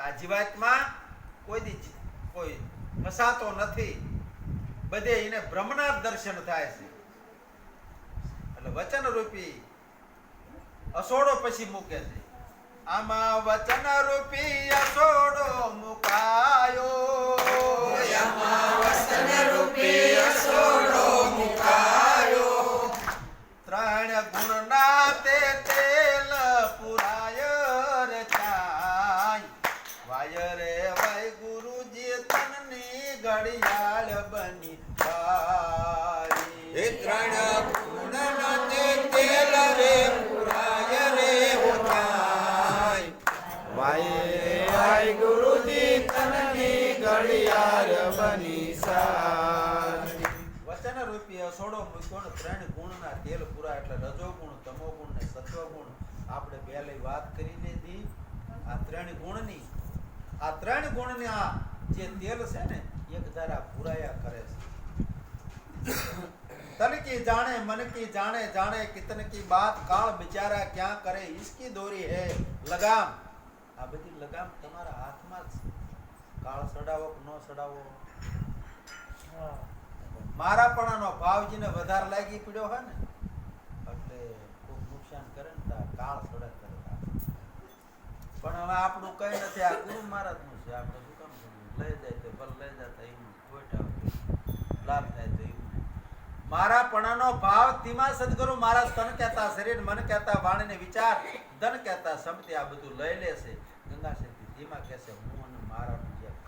આ કોઈ કોઈ ફસાતો નથી. બધે એને બ્રહ્મના દર્શન થાય છે. એટલે વચન રૂપી અસોડો પછી મૂકે છે. આમાં વચન રૂપી અસોડો મુકાયો. ત્રણ ગુણના તે ઘડિયાળ બની સારી. વચન રૂપી અસોડો મૂક્યો ને ત્રણ ગુણના તેલ પૂરા એટલે રજો ગુણ તમો ગુણ ને સત્વ ગુણ આપણે પહેલે વાત કરી લીધી. આ ત્રણ ગુણની, આ ત્રણ ગુણની જે તેલ છે ને, એક ધારા પુરાયા કરે છે. તન કી જાણે, મન કી જાણે જાણે કિતન કી બાત, કાળ બિચારા ક્યાં કરે ઇસકી દોરી હે લગામ. આ બધી લગામ તમારા હાથમાં જ કાળ સડાવો કે ન સડાવો? મારાપણાનો ભાવજીને વધારે લાગી પડ્યો હોય ને એટલે ખૂબ નુકસાન કરે ને કાળ સડા કરે પણ હવે આપણું કઈ નથી આ ગુરુ મહારાજનું છે. આપણે શું કામ લઈ જાય તો ભલે લઈ જતા એમનું ખોટ લાભ થાય તો એમનું. મારાપણાનો ભાવ ધીમા સદગુરુ મહારાજ તન કહેતા શરીર મન કહેતા વાણીને વિચાર ધન કહેતા સમતી આ બધું લઈ લે છે. ગંગા શક્તિ ધીમા કહેશે હું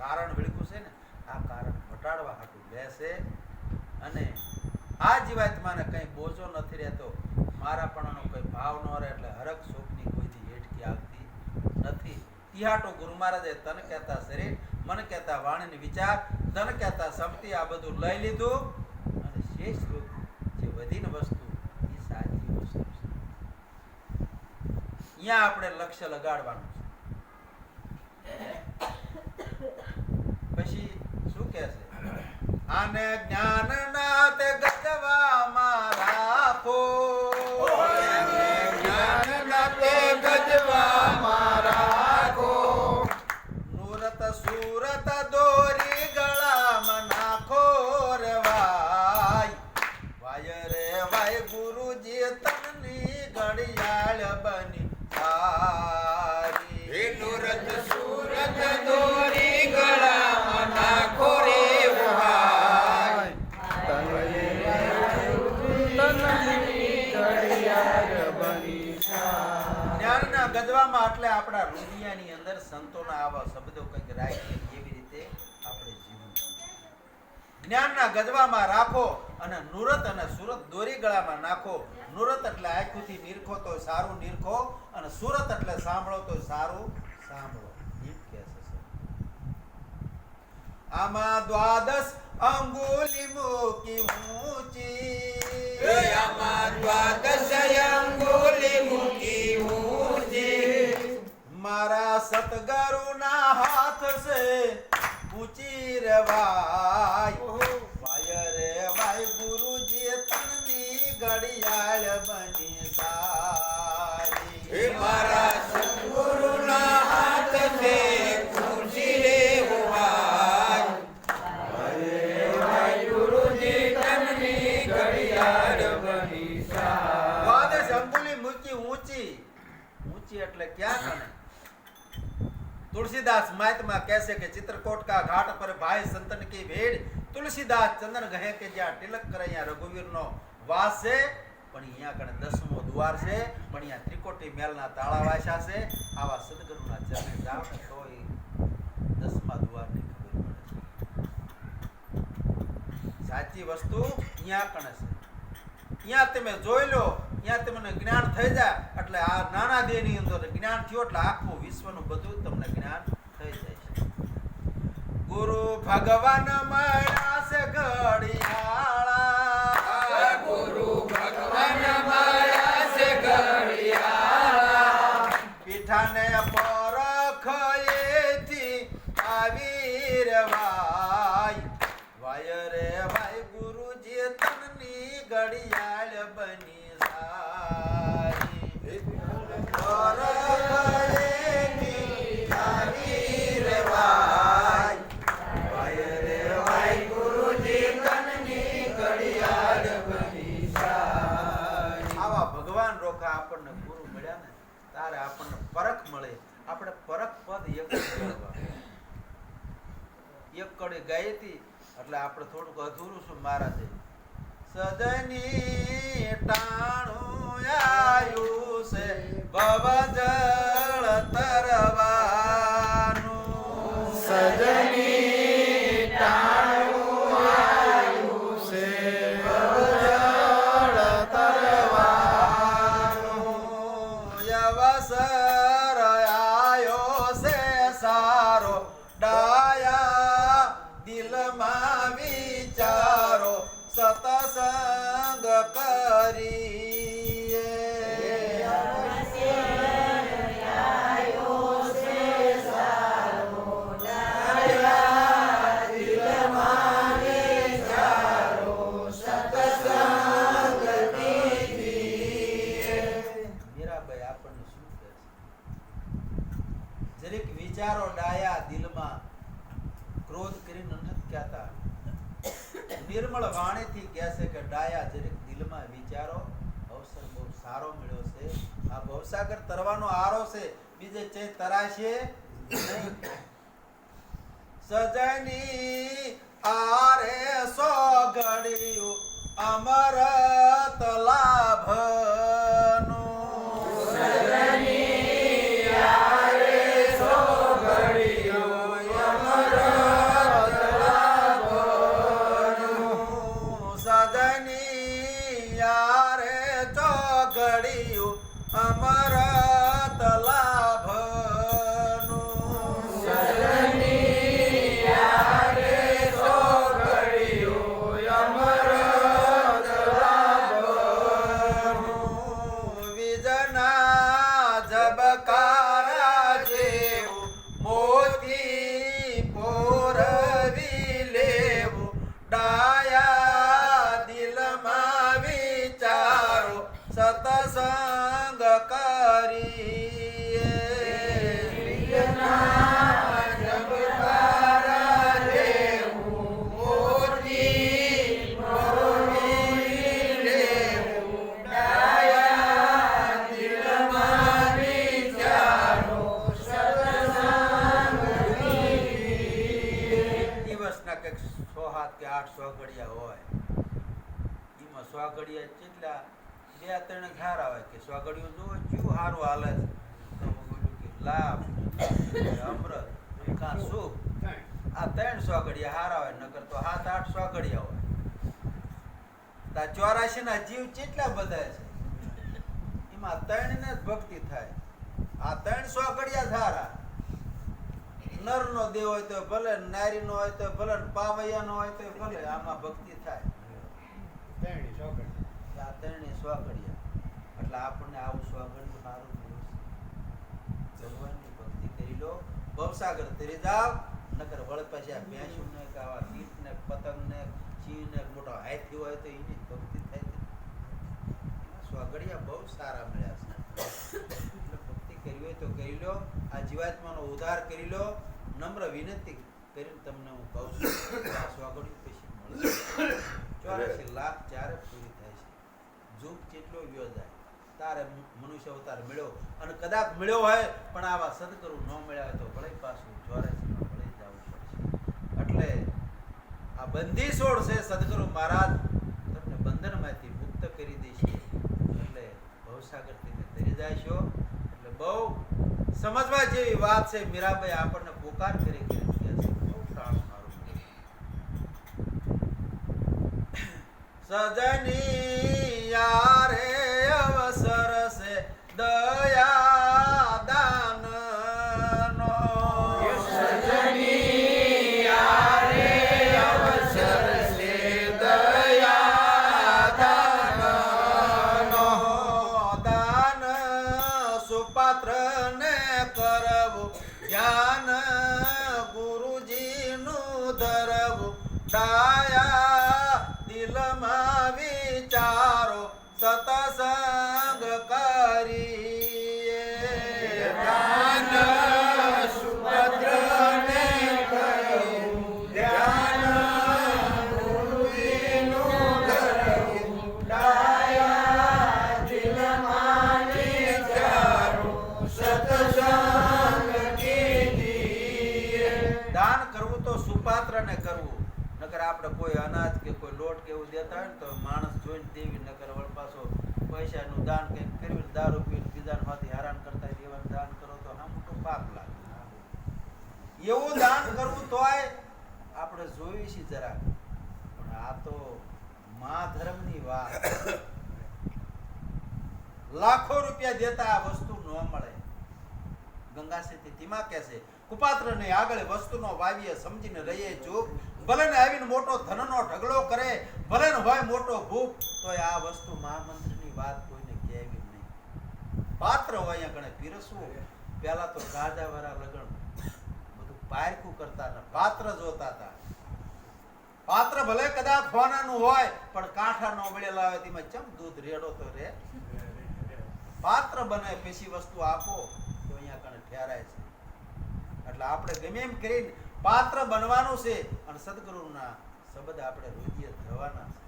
કારણ વિળખ્યું છે ને, આ કારણ ઘટાડવા હાટું બેસે. અને આ જીવાત્માને કંઈ બોજો નથી રહેતો. મારાપણાનો કોઈ ભાવ ન રહે એટલે હરક શોકની કોઈથી હેઠકી આવતી નથી. તિહાટો ગુરુ મહારાજે તન કહેતા શરીર, મન કહેતા વાણીને વિચાર તન કહેતા સમતી આ બધું લઈ લીધું. અને શેષ રૂપ જે વધીને વસ્તુ, એ સાચી વસ્તુ છે. અહીંયા આપણે લક્ષ્ય લગાડવાનું છે પછી શું કહે છે આને જ્ઞાન જ્ઞાનના ગજવામાં રાખો અને નુરત અને સુરત દોરી ગળામાં નાખો નુરત એટલે આંખોથી નિરખો તો સારું નિરખો અને સુરત એટલે સાંભળો તો સારું સાંભળો. આમાં દ્વાદશ અંગુલી મૂકી ઊંચી આમાં દ્વાદશ અંગુલી મૂકી ઊંચી. મારા સતગરુના હાથ છે ઊંચી રે વાય વાય રે વાય ગુરુજી તનની ઘડિયાળ બની तुलसीदास मात में कैसे के चित्रकोट का घाट पर भाई संतन की भीड़ तुलसीदास चंदन गहे के જ્યાં તિલક કરે અહીંયા રઘુવીર નો વાસ છે પણ અહીંયા કણે દસમો દ્વાર છે પણ અહીંયા ત્રિકોટી મેલના તાળા વાસ્યા છે આવા સદગુરુના ચરણે જાઓ ને તો એ દસમા દ્વારની ખબર પડે છે સાચી વસ્તુ અહીંયા કણે છે અહીંયા તમે જોઈ લો અહીંયા તમને જ્ઞાન થઈ જાય એટલે આ નાના દેહની અંદર જ્ઞાન થયું એટલે આખું વિશ્વનું બધું તમને જ્ઞાન થઈ જાય છે ગુરુ ભગવાન મળ્યા એટલે આપણે થોડુંક અધૂરું છું મહારાજે સજની ટાણું આયુ છે ભવ જળ તરવાનું તરવાનો આરો છે બીજે ચે તરાશે નહીં. સજની આરે સો ઘડિયું અમર લાભનું સજની યારે ચોઘડિયું અમરત બે ત્રણ સારા આવે કે સો ઘડિયું જુઓ ક્યું સારું હાલે છે? લાભ અમૃત કાં સુખ આ ત્રણ સો હાર આવે નકર તો સાત આઠ સો હોય. તા ચોરાશી ના જીવ કેટલા બધા છે? એમાં ત્રણ ને જ ભક્તિ થાય. આ ત્રણ સો ધારા નર નો દેવ હોય તો ભલે નારી નો હોય તો ભલે પાવૈયા નો હોય તો ભલે, આમાં ભક્તિ થાય. ત્રણ ત્રણેય સ્વાગડિયા. એટલે આપણને આવું સ્વાગડિયું સારું ભગવાનની ભક્તિ કરી લો. ભવસાગર તરી જાવ નકર વળ પછી આ ભેંસું ને કાવા કીટ ને પતંગ ને સિંહ ને મોટો હાથી હોય તો એની ભક્તિ થાય સ્વાગડિયા બહુ સારા મળ્યા છે. એટલે ભક્તિ કરવી હોય તો કરી લો. આ જીવાત્માનો ઉદ્ધાર કરી લો. નમ્ર વિનંતી કરીને તમને હું કહું છું, આ સ્વાગડિયું પછી મળશે. ચોરાશી લાખ ચારે જુગ ગયો જાય? તારે મનુષ્ય અવતાર મળ્યો. અને કદાચ મળ્યો હોય, પણ આવા સદગુરુ ન મળ્યા તો ભલે પાછું ચોરાશીમાં ભલે જવું પડશે. એટલે આ બંધી છોડ છે સદગુરુ મહારાજ. તમને બંધનમાંથી મુક્ત કરી દેશે એટલે ભવસાગર તમે તરી જાશો એટલે બહુ સમજવા જેવી વાત છે. મીરાબાઈ આપણને પોકાર કરી છે. સજની યારે પાત્રને કરવું નકર આપણે કોઈ અનાજ કે કોઈ લોટ કે એવું દેતા હોય ને તો માણસ જોઈને દેવી, નકર વળપાસો પૈસાનું દાન કે પીને બીજામાંથી આપણે જોઈ છીએ જરા પણ આ તો મા ધર્મની વાત. લાખો રૂપિયા દેતા આ વસ્તુ ન મળે. ગંગા સેતી ધીમા કે છે કુપાત્ર ને આગળ વસ્તુનો વાવીએ, સમજીને રહીએ ચૂપ ભલે ને આવીને મોટો ધનનો ઢગલો કરે ભલે ને હોય મોટો ભૂખ તો આ વસ્તુ મહામંત્રીની વાત પાત્ર હોય અહીંયા ગણે પીરસવું પહેલા તો ગાજાવાળા લગણ બધું પારખું કરતા ને પાત્ર જોતા હતા. પાત્ર ભલે કદાચ ખોનાનું હોય, પણ કાંઠા નો મળેલા આવે તેમાં ચમ દૂધ રેડો તો રે. પાત્ર બને, પેશી વસ્તુ આપો, તો અહીંયા કણે ઠેરાય છે. એટલે આપણે ગમે એમ કરીને પાત્ર બનવાનું છે, અને સદગુરુના શબ્દ આપણે રોજીએ ધરવાના છે.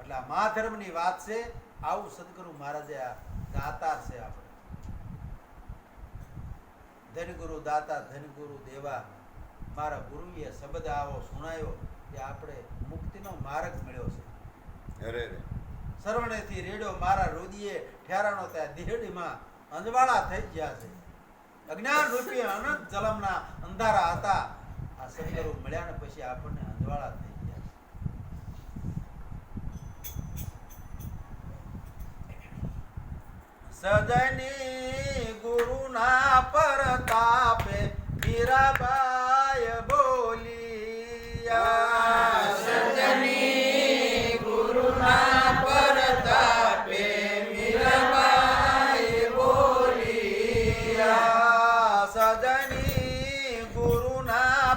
એટલે આ મા ધર્મની વાત છે આવું સદગુરુ મહારાજે આ દાતા છે આપણે. ધનગુરુ દાતા ધનગુરુ દેવા મારા ગુરુએ શબ્દ આવો સુણાયો કે આપણે મુક્તિનો માર્ગ મળ્યો છે. અરે રે. સરવણેથી રેડ્યો મારા રુદિએ ઠેરાણો ત્યાં દેહડીમાં અંજવાળા થઈ ગયા છે. અજ્ઞાન રૂપી અનંત જલમના અંધારા હતા. આ સદગુરુ મળ્યા ને પછી આપણને અંજવાળા થઈ ગયા છે સજની ગુરુના પરતાપે મીરાબાઈ બોલિયા સજની ગુરુના પરતાપે મીરાબાઈ બોલિયા સજની ગુરુના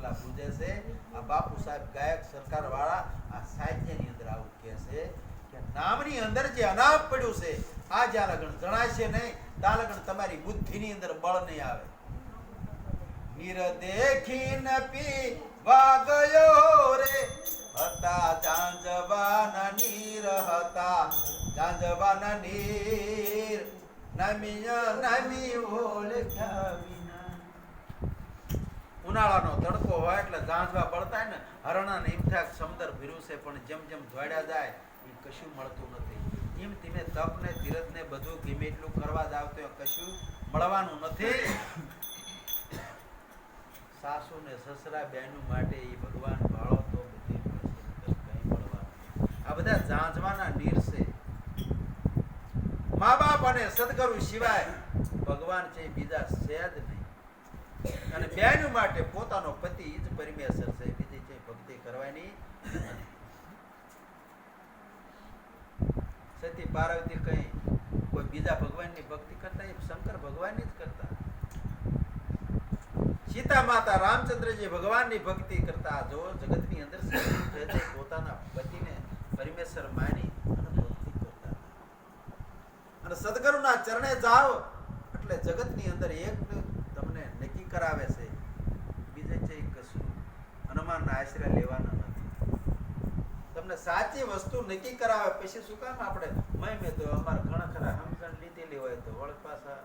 બિરલા પૂજે છે. આ બાપુ સાહેબ ગાયક સરકાર વાળા આ સાહિત્યની અંદર આવું કહે છે કે નામની અંદર જે અનામ પડ્યું છે, આ જ્યાં લગન જણાશે નહીં. ત્યાં લગન તમારી બુદ્ધિની અંદર બળ નહીં આવે. નીર દેખી ન પી વાગયો રે. હતા ચાંજવાના નીર, હતા ચાંજવાના નીર. નમી નમી ઓળખ્યા વિના ઉનાળાનો તડકો હોય એટલે ઝાંઝવા પડતા ને, હરણા ને ઇમઠાક સમદર ભીરુસે પણ જેમ જેમ ધોડ્યા જાય એ કશું મળતું નથી. એમ ધીમે તપ ને ધીરજ ને બધું ગમે એટલું કરવા જાવ તો કશું મળવાનું નથી. સાસુ ને સસરા બેનું માટે એ ભગવાન ભાળો તો મળશે મળવાનું. આ બધા ઝાંઝવાના નીર મા બાપ અને સદગુરુ સિવાય ભગવાન છે બીજા છે જ નહીં અને બેન માટે પોતાનો પતિ જ પરમેશ્વર છે. બીજી છે ભક્તિ કરવાની સતી પાર્વતી કઈ કોઈ બીજા ભગવાનની ભક્તિ કરતા? એ શંકર ભગવાનની જ કરતા. સીતા માતા રામચંદ્રજી ભગવાનની ભક્તિ કરતા. જો જગતની અંદર પોતાના પતિને પરમેશ્વર માની અને ભક્તિ કરતા. અને સદગુરુના ચરણે જાઓ, એટલે જગતની અંદર એક કરાવે છે. બીજે છે કશું. હનુમાનના આશ્રય લેવાના નથી. તમને સાચી વસ્તુ નક્કી કરાવે, પછી શું કામ આપણે? મય મેં તો અમારે ઘણા ખરા સમજણ લીધેલી હોય તો વળ પાછા.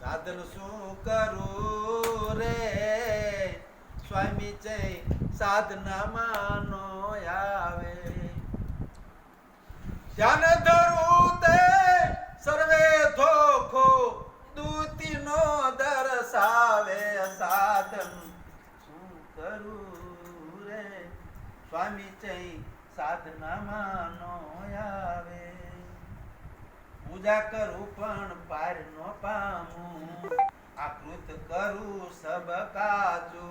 સાધન શું કરું રે? સ્વામી જય સાધના માનો આવે. ધ્યાન ધરું તે, સર્વે ધોખો દૂતીનો દર્શાવે સાધન શું કરું રે? સ્વામી ચૈ સાધનામાં નો આવે. પૂજા કરું પણ પાર નો પામું. આકૃત કરું સબ કાજુ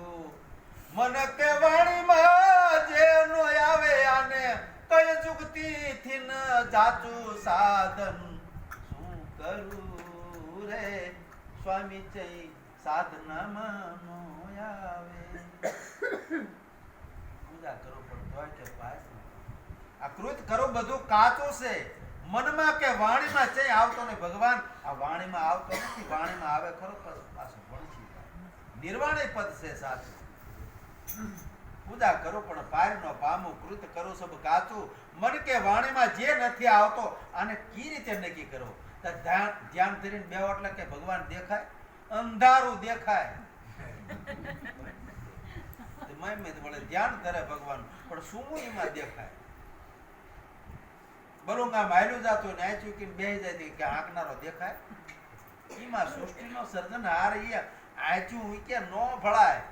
મન કે વાણીમાં જે નો આવે આને કઈ જુગતી થી ન જાચું સાધન. શું કરું રે? સ્વામી ચૈ સાધનામાં આવે પૂજા કરો, પણ કે પાસ આ કૃત કરો, બધું કાચું છે. મનમાં કે વાણીમાં છે, આવતો ને ભગવાન, આ વાણીમાં આવતો નથી, વાણીમાં આવે ખરો પાછું વણસી નિર્વાણે પદ છે સાચું. પૂજા કરો, પણ પાર નો પામું. કૃત કરો, સબ કાચું. મન કે વાણીમાં જે નથી આવતો, આને કી રીતે નક્કી કરો તો ધ્યાન ધ્યાન ધરીને બેહો એટલે કે ભગવાન દેખાય અંધારું દેખાય. વળે ધ્યાન ધરે ભગવાન પણ શું એમાં દેખાય? બલુંગા માયલું જાતું ને આ ચૂકીને બેહી જાય કે આંકનારો દેખાય. એમાં સૃષ્ટિનો સર્જનહાર ઈ આચું કે નો ભળાય.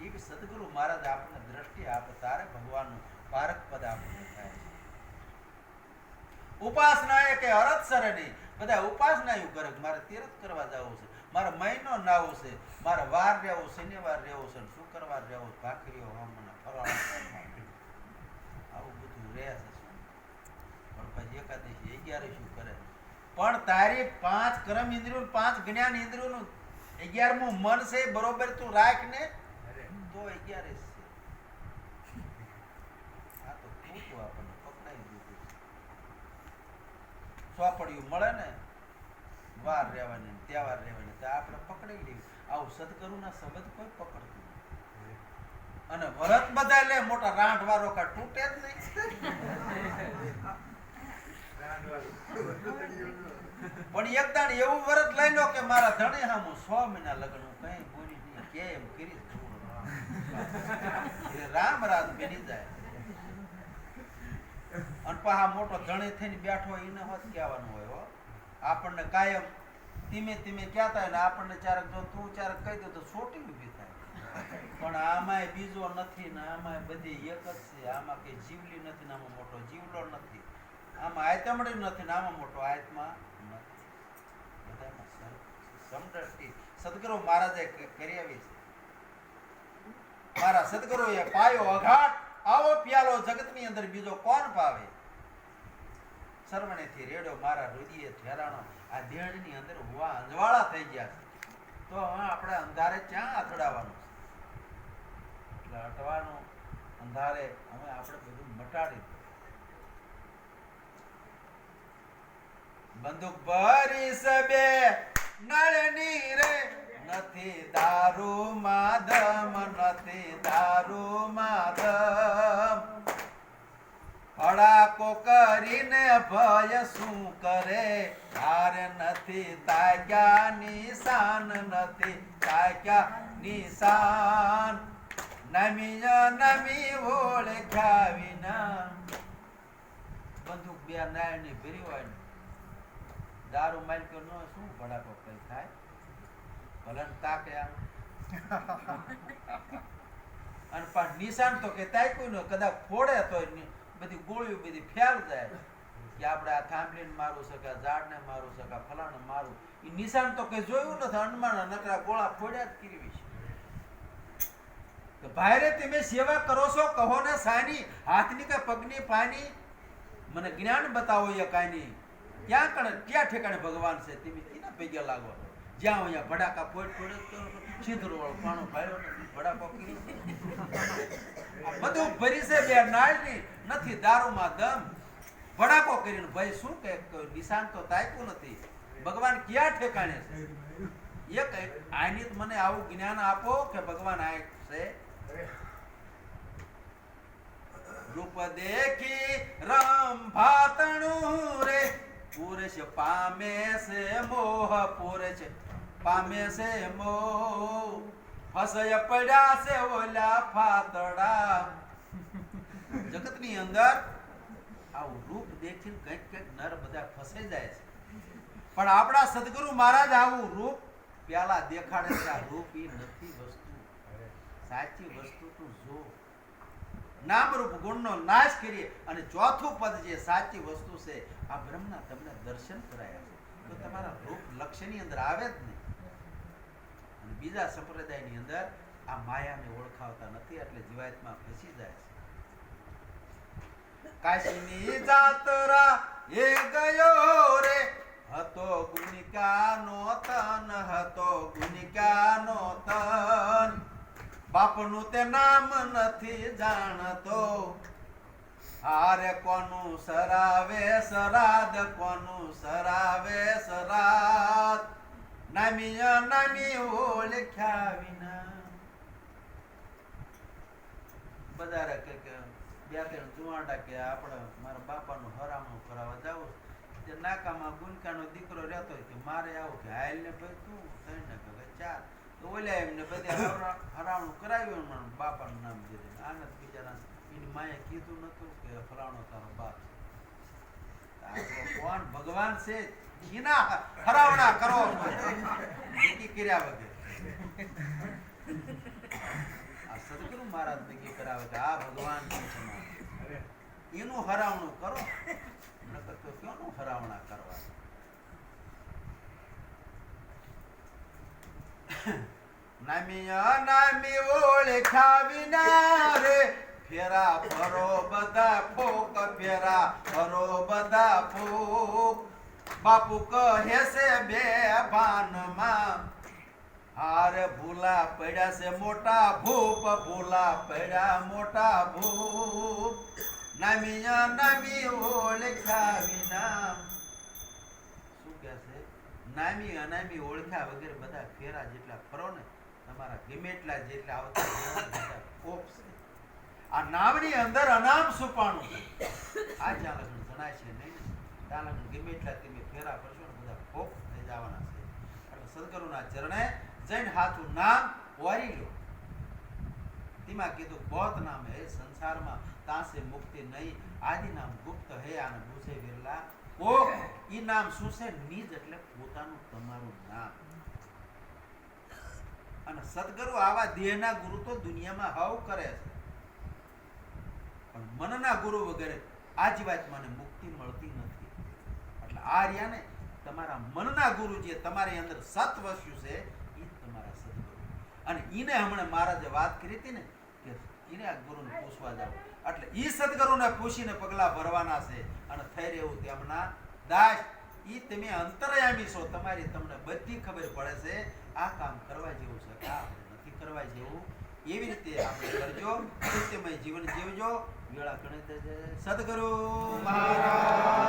એ બી સદગુરુ મહારાજ આપણને દ્રષ્ટિ આપે તારે ભગવાનનું પારક પદ આપણને થાય છે. ઉપાસના એ કે અરત સરણી બધા ઉપાસના એવું કરે મારે તીર્થ કરવા જવું છે. મારે મહિનો નાવું છે. મારે વાર રહેવું શનિવાર રહેવું છે શુક્રવાર રહેવું ભાખરીઓ હમણાં ફરાળ આવું બધું રહે છે? પણ પછી એકાદશી અગિયાર શું કરે? પણ તારી પાંચ કર્મ ઇન્દ્રિયો પાંચ જ્ઞાન ઇન્દ્રિયોનું અગિયારમું મન છે બરોબર તું રાખ ને તો અગિયારસ છે આ તો ખોટું આપણને પકડાઈ દીધું ચોપડિયું મળે ને, વાર રહેવાની ત્યાં તહેવાર રહેવાની, તો આપણે પકડી લેવું આવું સદગુરુના શબ્દ કોઈ પકડતું નથી. અને વરત બધા લે મોટા રાંઠ વાળો કા તૂટે જ નહીં. પણ એક દાણ એવું વરત લઈ લો કે મારા ધણી હામું સો મહિના લગ્ન હું કઈ પૂરી નહીં, કેમ કરી રામ રાત બની જાય. અને પાહા મોટો ધણી થઈને બેઠો હોય એને હોત કહેવાનું હોય હો. આપણને કાયમ ધીમે ધીમે કહેતા હોય ને, આપણને ચારક જો તું ચારક કહી દો તો સોટી ઊભી થાય. પણ આમાંય બીજો નથી ને આમાંય બધી એક જ છે. આમાં કંઈ જીવલી નથી ને આમાં મોટો જીવલો નથી. આમાં આયતમડી નથી ને આમાં મોટો આયતમાં નથી. બધામાં સમદ્રષ્ટિ. સદગુરુ મહારાજે કરી આવી છે. મારા સદગુરુએ પાયો અઘાટ, આવો પ્યાલો જગતની અંદર બીજો કોણ પાવે? સરવણેથી રેડો મારા હૃદયે ઠેરાણો આ દેહની અંદર હુવા અંજવાળા થઈ ગયા છે. તો હવે આપણે અંધારે ક્યાં અથડાવાનું છે? એટલે હટવાનું અંધારે હવે આપણે બધું મટાડી બંદૂક ભરી સબે નળની રે. નથી દારૂ માધમ, નથી દારૂ માધમ. અડાકો કરીને ભય શું કરે? હારે નથી તાગ્યા નિશાન નથી તાગ્યા નિશાન. નમી નમી ઓળખ્યા ના બંદૂક બે નાયણની ભરી હોય ને દારૂ માલિકો નો શું ભડાકો કઈ થાય? ભલે તાક્યા તાકે અને પણ નિશાન તો કે તાક્યું ને કદાચ ફોડે તો બધી ગોળીઓ બધી ફેલ જાય કે આપણે આ થાંભલીને મારું શકા ઝાડને મારું શકા કે મારું. એ નિશાન તો કે જોયું નથી અણમાના નકરા ગોળા ફોડ્યા જ કરવી છે તો ભાઈરે તમે સેવા કરો છો, કહો ને સાની, હાથની કે પગની પાની? મને જ્ઞાન બતાવો એ કાંઈ નહીં. ક્યાં કણે ક્યાં ઠેકાણે ભગવાન છે, તમે એના પૈગે લાગો? જ્યાં અહીંયા ભડાકા ફોડ ફોડ છીધરો વાળો પાણો ભાડ્યો ભડાકો બધું ભરી છે બે નાળની. નથી, દારૂમાં દમ. ભડાકો કરીને ભાઈ શું કે નિશાન તો તાક્યું નથી. ભગવાન ક્યાં ઠેકાણે છે? એક આની મને આવું જ્ઞાન આપો કે ભગવાન આ છે. રૂપ દેખી રામ ભાતણું રે. પુરુષ પામે છે, મોહ પુરુષ પામે છે, મોહ. ફસય પડ્યા છે ઓલા ફાતડા. જગતની અંદર આવું રૂપ દેખીને કંઈક કંઈક નર બધા ફસાઈ જાય છે. પણ આપણા સદગુરુ મહારાજ આવું રૂપ પેલા દેખાડે છે. આ રૂપ એ નથી વસ્તુ. સાચી વસ્તુ તું જો. નામ રૂપ ગુણનો નાશ કરીએ અને ચોથું પદ જે સાચી વસ્તુ છે, આ બ્રહ્મના તમને દર્શન કરાયા છે. તો તમારા રૂપ લક્ષ્યની અંદર આવે જ નહીં. અને બીજા સંપ્રદાયની અંદર આ માયાને ઓળખાવતા નથી, એટલે જીવાતમાં ફસી જાય છે. કાશીની જાતરા એ ગયો રે. હતો ગુણિકાનો તન, હતો ગુણિકાનો તન. બાપનું તે નામ નથી જાણતો. હારે કોનું સરાવે સરાદ, કોનું સરાવે સરાદ. નામી નામી ઓળખ્યા વિના. બધા કે બે ત્રણ જુવાડા કે આપણે મારા બાપાનું હરામણું કરાવવા જાવું તે નાકામાં ગુનકાનો દીકરો રહેતો કે મારે આવું કે હાલ ને ભાઈ તું ત્રણ ને કે ચાર તો ઓલા એમને બધે હરામણું કરાવ્યું ને બાપાનું નામ દીધું આને જ બિચારા એની માએ કીધું નતું કે ફલાણો તારો બાપ કોણ ભગવાન છે એના હરાવણા કરો. કર્યા વગર. સદગુરુ મહારાજ ભેગી કરાવે કે આ ભગવાન એનું હરાવણું કરો, નકર તો ક્યાંનું હરાવણા કરવા? નામી અનામી ઓળખ્યા વિના ફેરા ફરો બધા ફોક, ફેરા ફરો બધા ફોક. બાપુ કહે છે બે ભાનમાં હારે ભૂલા પડ્યા છે, મોટા ભૂપ, ભૂલા પડ્યા મોટા ભૂપ. નામી નામી ઓળખ્યા વિના. શું કહે છે? નામી અનામી ઓળખ્યા વગેરે બધા ફેરા જેટલા ફરો ને, તમારા ગમે એટલા જેટલા આવતા કોપ છે. આ નામની અંદર અનામ સુપાણું આ ચાલકનું જણાય છે નહીં ચાલકનું ગમે એટલા તમે ફેરા કરશો ને, બધા કોપ થઈ જવાના છે. એટલે ચરણે જઈને હાથું નામ વારી લો. તેમાં કીધું બૌદ્ધ નામ હે, સંસારમાં તાસે મુક્તિ નહીં. આદિ નામ ગુપ્ત હે, આને પૂછે વિરલા ઓ, ઈ નામ શું છે? નિજ, એટલે પોતાનું તમારું નામ. અને સદગુરુ આવા દેહના ગુરુ તો દુનિયામાં હાવ કરે છે. પણ મનના ગુરુ વગેરે આ જીવાત્માને મુક્તિ મળતી નથી. એટલે આ રહ્યા ને તમારા મનના ગુરુ જે તમારી અંદર સત વસ્યું છે એ જ તમારા સદગુરુ અને એને હમણાં મહારાજે વાત કરી હતી ને, કે એને આ ગુરુને પૂછવા જાવ. એટલે એ સદગુરુને પૂછીને પગલા ભરવાના છે અને થઈ રહેવું તેમના દાસ. એ તમે અંતરયામી છો, તમારી તમને બધી ખબર પડે છે, આ કામ કરવા જેવું છે કામ નથી કરવા જેવું. એવી રીતે આપણે કરજો, સત્યમય જીવન જીવજો. વેળા ગણિત સદગુરુ મહારાજ.